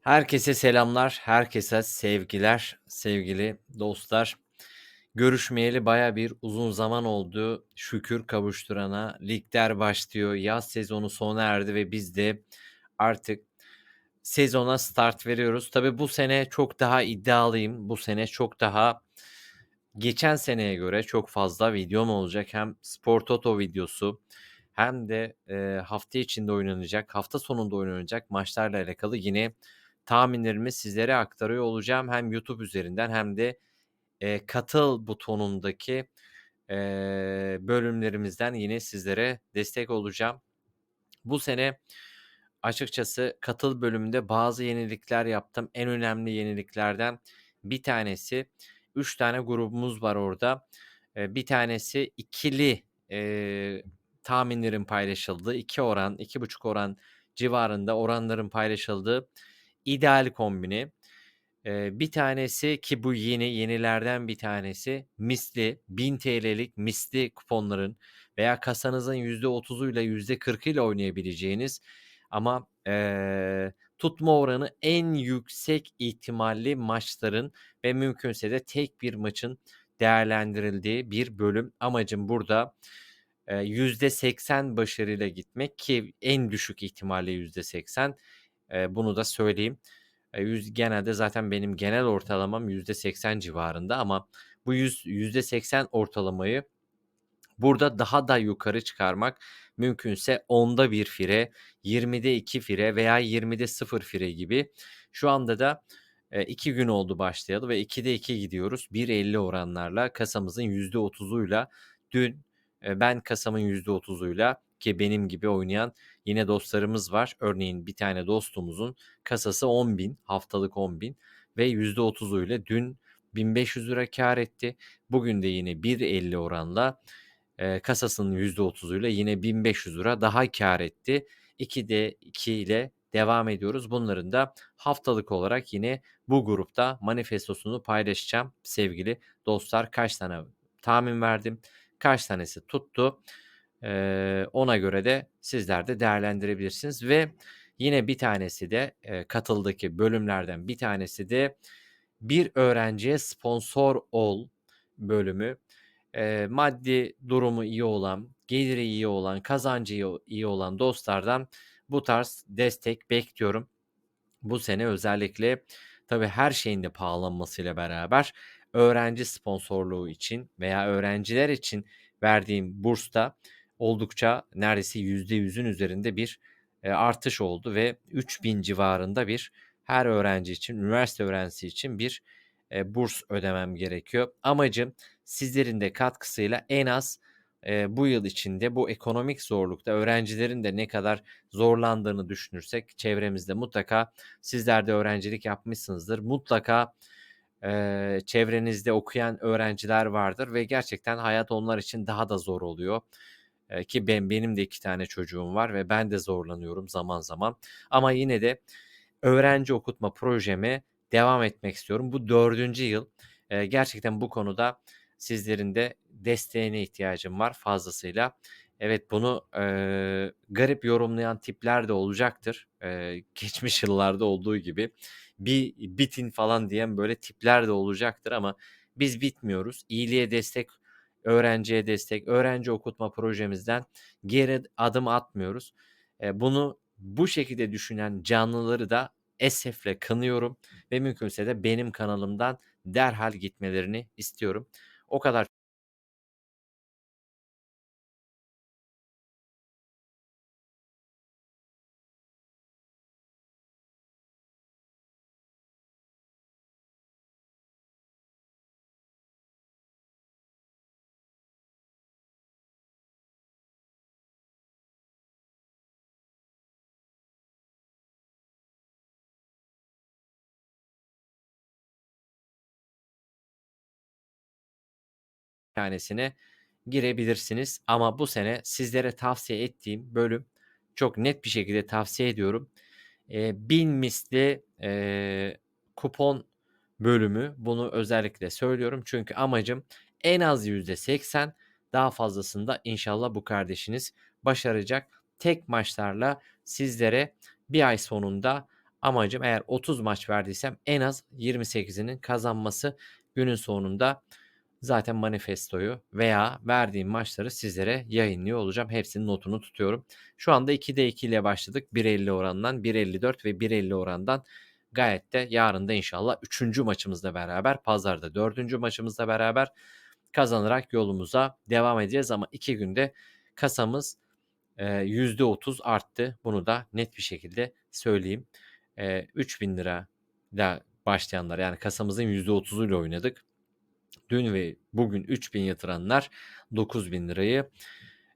Herkese selamlar, herkese sevgiler, sevgili dostlar. Görüşmeyeli baya bir uzun zaman oldu. Şükür kavuşturana. Ligler başlıyor. Yaz sezonu sona erdi ve biz de artık sezona start veriyoruz. Tabii bu sene çok daha iddialıyım. Bu sene çok daha geçen seneye göre çok fazla videom olacak. Hem Spor Toto videosu hem de e, hafta içinde oynanacak, hafta sonunda oynanacak maçlarla alakalı yine tahminlerimi sizlere aktarıyor olacağım. Hem YouTube üzerinden hem de e, katıl butonundaki e, bölümlerimizden yine sizlere destek olacağım. Bu sene açıkçası katıl bölümünde bazı yenilikler yaptım. En önemli yeniliklerden bir tanesi 3 tane grubumuz var orada. E, bir tanesi ikili e, tahminlerin paylaşıldığı 2 oran, 2,5 oran civarında oranların paylaşıldığı ideal kombini. Eee, bir tanesi ki bu yeni, yenilerden bir tanesi misli 1000 TL'lik misli kuponların veya kasanızın %30'uyla %40'ıyla oynayabileceğiniz ama eee, tutma oranı en yüksek ihtimalli maçların ve mümkünse de tek bir maçın değerlendirildiği bir bölüm. Amacım burada eee, %80 başarıyla gitmek ki en düşük ihtimalle %80. Bunu da söyleyeyim. Yüz genelde zaten benim genel ortalamam %80 civarında ama bu yüz %80 ortalamayı burada daha da yukarı çıkarmak mümkünse 10'da 1 fire, 20'de 2 fire veya 20'de 0 fire gibi. Şu anda da 2 gün oldu başlayalı ve 2'de 2 gidiyoruz. 1.50 oranlarla kasamızın %30'uyla dün ben kasamın %30'uyla ki benim gibi oynayan yine dostlarımız var. Örneğin bir tane dostumuzun kasası 10.000 haftalık 10.000 ve %30'uyla dün 1500 lira kar etti. Bugün de yine 1.50 oranla e, kasasının %30'uyla yine 1500 lira daha kar etti. 2'de 2 ile devam ediyoruz. Bunların da haftalık olarak yine bu grupta manifestosunu paylaşacağım sevgili dostlar. Kaç tane tahmin verdim, kaç tanesi tuttu. Ee, ona göre de sizler de değerlendirebilirsiniz ve yine bir tanesi de e, katıldaki bölümlerden bir tanesi de bir öğrenciye sponsor ol bölümü. E, maddi durumu iyi olan, geliri iyi olan, kazancı iyi, olan dostlardan bu tarz destek bekliyorum. Bu sene özellikle tabii her şeyin de pahalanmasıyla beraber öğrenci sponsorluğu için veya öğrenciler için verdiğim bursta oldukça neredeyse %100'ün üzerinde bir e, artış oldu ve 3000 civarında bir her öğrenci için, üniversite öğrencisi için bir e, burs ödemem gerekiyor. Amacım sizlerin de katkısıyla en az e, bu yıl içinde bu ekonomik zorlukta öğrencilerin de ne kadar zorlandığını düşünürsek çevremizde mutlaka sizler de öğrencilik yapmışsınızdır. Mutlaka çevrenizde okuyan öğrenciler vardır ve gerçekten hayat onlar için daha da zor oluyor. Ki ben benim de iki tane çocuğum var ve ben de zorlanıyorum zaman zaman. Ama yine de öğrenci okutma projeme devam etmek istiyorum. Bu dördüncü yıl. Gerçekten bu konuda sizlerin de desteğine ihtiyacım var fazlasıyla. Evet bunu e, garip yorumlayan tipler de olacaktır. E, geçmiş yıllarda olduğu gibi. Bir bitin falan diyen böyle tipler de olacaktır ama biz bitmiyoruz. İyiliğe destek, öğrenciye destek, öğrenci okutma projemizden geri adım atmıyoruz. E, bunu bu şekilde düşünen canlıları da esefle kınıyorum ve mümkünse de benim kanalımdan derhal gitmelerini istiyorum. O kadar tanesine girebilirsiniz. Ama bu sene sizlere tavsiye ettiğim bölüm çok net bir şekilde tavsiye ediyorum. Eee, 1000 misli eee, kupon bölümü. Bunu özellikle söylüyorum. Çünkü amacım en az %80 daha fazlasını da inşallah bu kardeşiniz başaracak. Tek maçlarla sizlere bir ay sonunda amacım eğer 30 maç verdiysem en az 28'inin kazanması günün sonunda zaten manifestoyu veya verdiğim maçları sizlere yayınlıyor olacağım. Hepsinin notunu tutuyorum. Şu anda 2'de 2 ile başladık. 1.50 orandan 1.54 ve 1.50 orandan gayet de yarın da inşallah 3. maçımızla beraber pazarda 4. maçımızla beraber kazanarak yolumuza devam edeceğiz ama 2 günde kasamız e, %30 arttı. Bunu da net bir şekilde söyleyeyim. E, 3000 lira da başlayanlar yani kasamızın %30'uyla oynadık. Dün ve bugün 3000 yatıranlar 9000 lirayı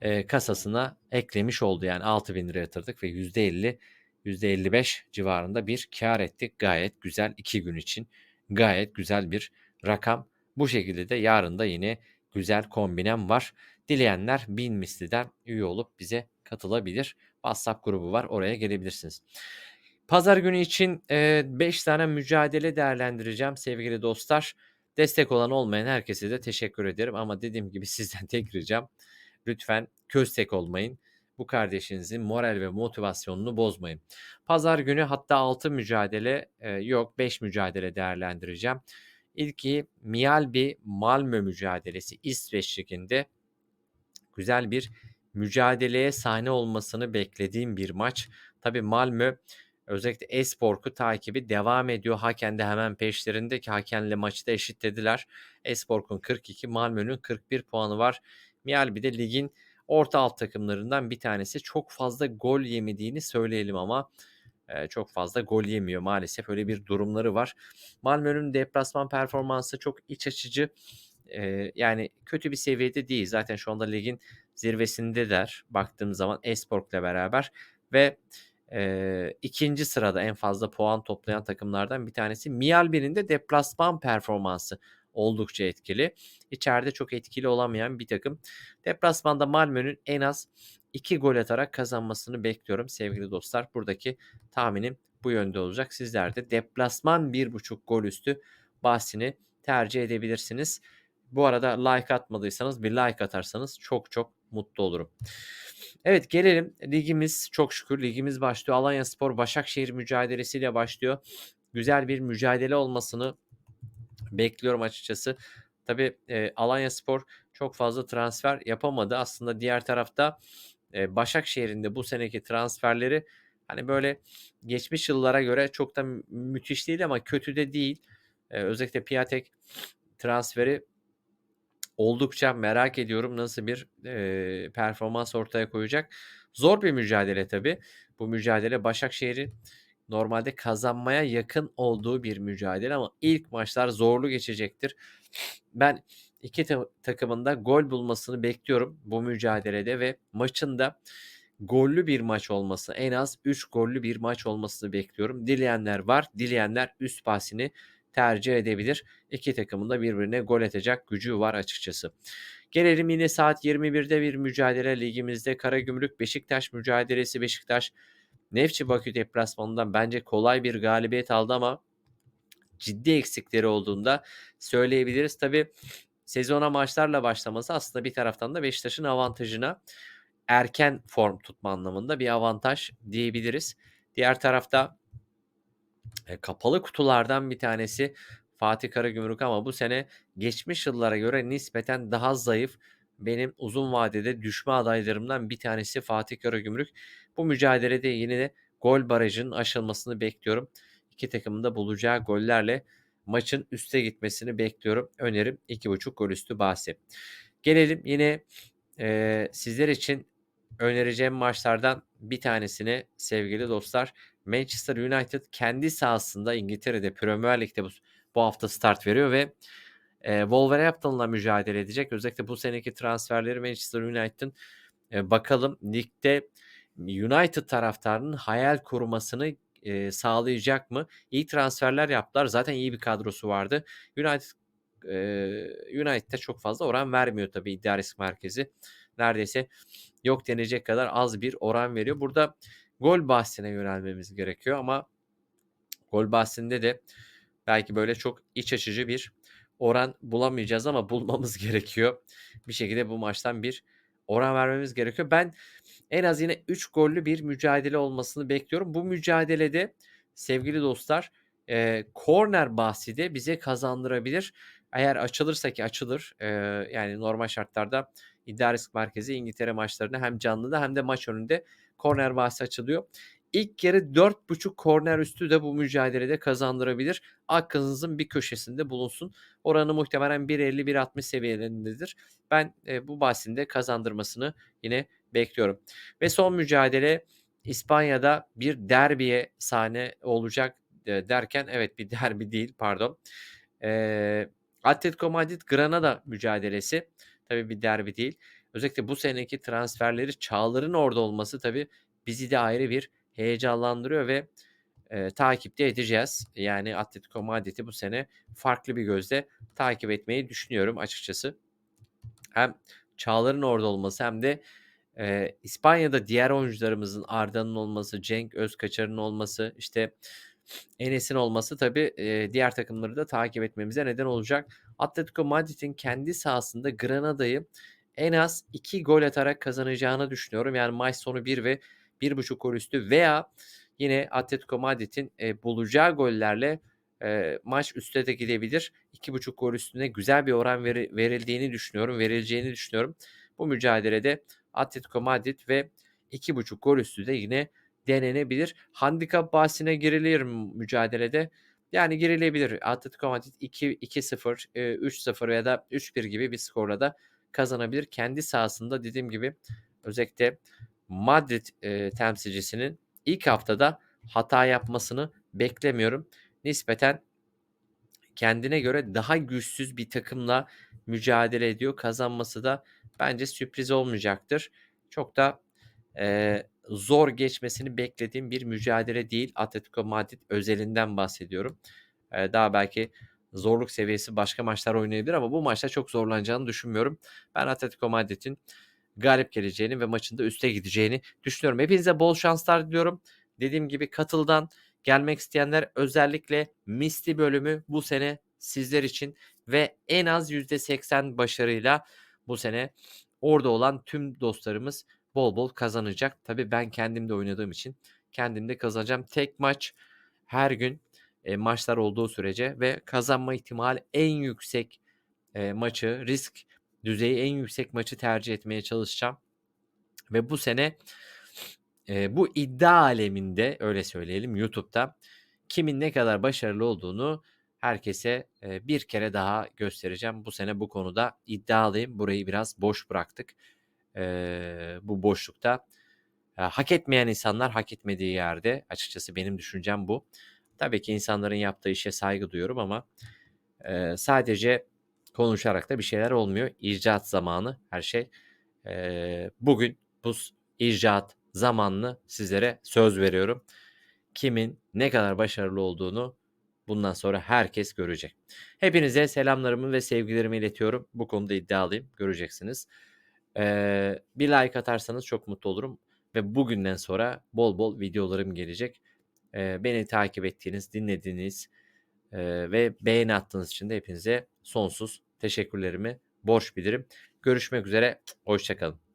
e, kasasına eklemiş oldu. Yani 6000 lira yatırdık ve %50 %55 civarında bir kar ettik. Gayet güzel 2 gün için gayet güzel bir rakam. Bu şekilde de yarın da yine güzel kombinem var. Dileyenler bin misliden üye olup bize katılabilir. WhatsApp grubu var oraya gelebilirsiniz. Pazar günü için 5 tane mücadele değerlendireceğim sevgili dostlar. Destek olan olmayan herkese de teşekkür ederim ama dediğim gibi sizden tek ricam lütfen köstek olmayın. Bu kardeşinizin moral ve motivasyonunu bozmayın. Pazar günü hatta 6 mücadele e, yok 5 mücadele değerlendireceğim. İlki Mialbi Malmö mücadelesi İsveç liginde güzel bir mücadeleye sahne olmasını beklediğim bir maç. Tabii Malmö özellikle Espork'u takibi devam ediyor. Haken de hemen peşlerinde ki Haken'le maçı da eşitlediler. Espork'un 42, Malmö'nün 41 puanı var. Mialbi de ligin orta alt takımlarından bir tanesi. Çok fazla gol yemediğini söyleyelim ama çok fazla gol yemiyor maalesef. Öyle bir durumları var. Malmö'nün deplasman performansı çok iç açıcı. yani kötü bir seviyede değil. Zaten şu anda ligin zirvesinde der baktığım zaman Espork'la beraber ve e, ikinci sırada en fazla puan toplayan takımlardan bir tanesi. Mialbi'nin de deplasman performansı oldukça etkili. İçeride çok etkili olamayan bir takım. Deplasmanda Malmö'nün en az 2 gol atarak kazanmasını bekliyorum sevgili dostlar. Buradaki tahminim bu yönde olacak. Sizler de deplasman 1.5 gol üstü bahsini tercih edebilirsiniz. Bu arada like atmadıysanız bir like atarsanız çok çok mutlu olurum. Evet gelelim ligimiz çok şükür ligimiz başlıyor. Alanya Spor Başakşehir mücadelesiyle başlıyor. Güzel bir mücadele olmasını bekliyorum açıkçası. Tabi e, Alanya Spor çok fazla transfer yapamadı. Aslında diğer tarafta e, Başakşehir'in de bu seneki transferleri hani böyle geçmiş yıllara göre çok da müthiş değil ama kötü de değil. E, özellikle Piatek transferi oldukça merak ediyorum nasıl bir e, performans ortaya koyacak. Zor bir mücadele tabii. Bu mücadele Başakşehir'in normalde kazanmaya yakın olduğu bir mücadele ama ilk maçlar zorlu geçecektir. Ben iki ta- takımın da gol bulmasını bekliyorum bu mücadelede ve maçın da gollü bir maç olması en az 3 gollü bir maç olmasını bekliyorum. Dileyenler var. Dileyenler üst pasini tercih edebilir. İki takımın da birbirine gol atacak gücü var açıkçası. Gelelim yine saat 21'de bir mücadele ligimizde Karagümrük Beşiktaş mücadelesi Beşiktaş Nefçi Bakü deplasmanından bence kolay bir galibiyet aldı ama ciddi eksikleri olduğunda söyleyebiliriz. Tabi sezona maçlarla başlaması aslında bir taraftan da Beşiktaş'ın avantajına erken form tutma anlamında bir avantaj diyebiliriz. Diğer tarafta e, kapalı kutulardan bir tanesi Fatih Karagümrük ama bu sene geçmiş yıllara göre nispeten daha zayıf. Benim uzun vadede düşme adaylarımdan bir tanesi Fatih Karagümrük. Bu mücadelede yine de gol barajının aşılmasını bekliyorum. İki takımın da bulacağı gollerle maçın üste gitmesini bekliyorum. Önerim 2.5 gol üstü bahsi. Gelelim yine e, sizler için önereceğim maçlardan bir tanesine sevgili dostlar. Manchester United kendi sahasında İngiltere'de Premier Lig'de bu, bu hafta start veriyor ve e, Wolverhampton'la mücadele edecek. Özellikle bu seneki transferleri Manchester United'ın e, bakalım ligde United taraftarının hayal kurmasını e, sağlayacak mı? İyi transferler yaptılar. Zaten iyi bir kadrosu vardı. United e, United'de çok fazla oran vermiyor tabii iddia risk merkezi. Neredeyse yok denecek kadar az bir oran veriyor. Burada gol bahsine yönelmemiz gerekiyor ama gol bahsinde de belki böyle çok iç açıcı bir oran bulamayacağız ama bulmamız gerekiyor. Bir şekilde bu maçtan bir oran vermemiz gerekiyor. Ben en az yine 3 gollü bir mücadele olmasını bekliyorum. Bu mücadelede sevgili dostlar, eee, korner bahsi de bize kazandırabilir. Eğer açılırsa ki açılır, eee, yani normal şartlarda İddia Risk Merkezi İngiltere maçlarında hem canlıda hem de maç önünde korner bahsi açılıyor. İlk yarı 4.5 korner üstü de bu mücadelede kazandırabilir. Aklınızın bir köşesinde bulunsun. Oranı muhtemelen 1.50-1.60 seviyelerindedir. Ben e, bu bahsin de kazandırmasını yine bekliyorum. Ve son mücadele İspanya'da bir derbiye sahne olacak e, derken evet bir derbi değil pardon. E, Atletico Madrid Granada mücadelesi tabii bir derbi değil. Özellikle bu seneki transferleri Çağlar'ın orada olması tabii bizi de ayrı bir heyecanlandırıyor ve e, takip de edeceğiz. Yani Atletico Madrid'i bu sene farklı bir gözle takip etmeyi düşünüyorum açıkçası. Hem Çağlar'ın orada olması hem de e, İspanya'da diğer oyuncularımızın Arda'nın olması, Cenk Özkaçar'ın olması, işte Enes'in olması tabii e, diğer takımları da takip etmemize neden olacak. Atletico Madrid'in kendi sahasında Granada'yı en az 2 gol atarak kazanacağını düşünüyorum. Yani maç sonu 1 ve 1.5 gol üstü veya yine Atletico Madrid'in e, bulacağı gollerle e, maç üste de gidebilir. 2.5 gol üstüne güzel bir oran veri, verildiğini düşünüyorum, verileceğini düşünüyorum. Bu mücadelede Atletico Madrid ve 2.5 gol üstü de yine denenebilir. Handikap bahsine girilir mücadelede. Yani girilebilir. Atletico Madrid 2-0, 3-0 ya da 3-1 gibi bir skorla da kazanabilir. Kendi sahasında dediğim gibi özellikle Madrid e, temsilcisinin ilk haftada hata yapmasını beklemiyorum. Nispeten kendine göre daha güçsüz bir takımla mücadele ediyor. Kazanması da bence sürpriz olmayacaktır. Çok da e, zor geçmesini beklediğim bir mücadele değil. Atletico Madrid özelinden bahsediyorum. E, daha belki zorluk seviyesi başka maçlar oynayabilir ama bu maçta çok zorlanacağını düşünmüyorum. Ben Atletico Madrid'in galip geleceğini ve maçında üste gideceğini düşünüyorum. Hepinize bol şanslar diliyorum. Dediğim gibi katıldan gelmek isteyenler özellikle misli bölümü bu sene sizler için ve en az %80 başarıyla bu sene orada olan tüm dostlarımız bol bol kazanacak. Tabii ben kendim de oynadığım için kendim de kazanacağım. Tek maç her gün e, maçlar olduğu sürece ve kazanma ihtimali en yüksek e, maçı, risk düzeyi en yüksek maçı tercih etmeye çalışacağım. Ve bu sene e, bu iddia aleminde öyle söyleyelim YouTube'da kimin ne kadar başarılı olduğunu herkese e, bir kere daha göstereceğim. Bu sene bu konuda iddialıyım. Burayı biraz boş bıraktık. E, bu boşlukta e, hak etmeyen insanlar hak etmediği yerde açıkçası benim düşüncem bu. Tabii ki insanların yaptığı işe saygı duyuyorum ama e, sadece konuşarak da bir şeyler olmuyor. İcat zamanı her şey. E, bugün bu icat zamanını sizlere söz veriyorum. Kimin ne kadar başarılı olduğunu bundan sonra herkes görecek. Hepinize selamlarımı ve sevgilerimi iletiyorum. Bu konuda iddialıyım. Göreceksiniz. Ee, bir like atarsanız çok mutlu olurum. Ve bugünden sonra bol bol videolarım gelecek. Ee, beni takip ettiğiniz, dinlediğiniz e, ve beğeni attığınız için de hepinize sonsuz teşekkürlerimi borç bilirim. Görüşmek üzere. Hoşçakalın.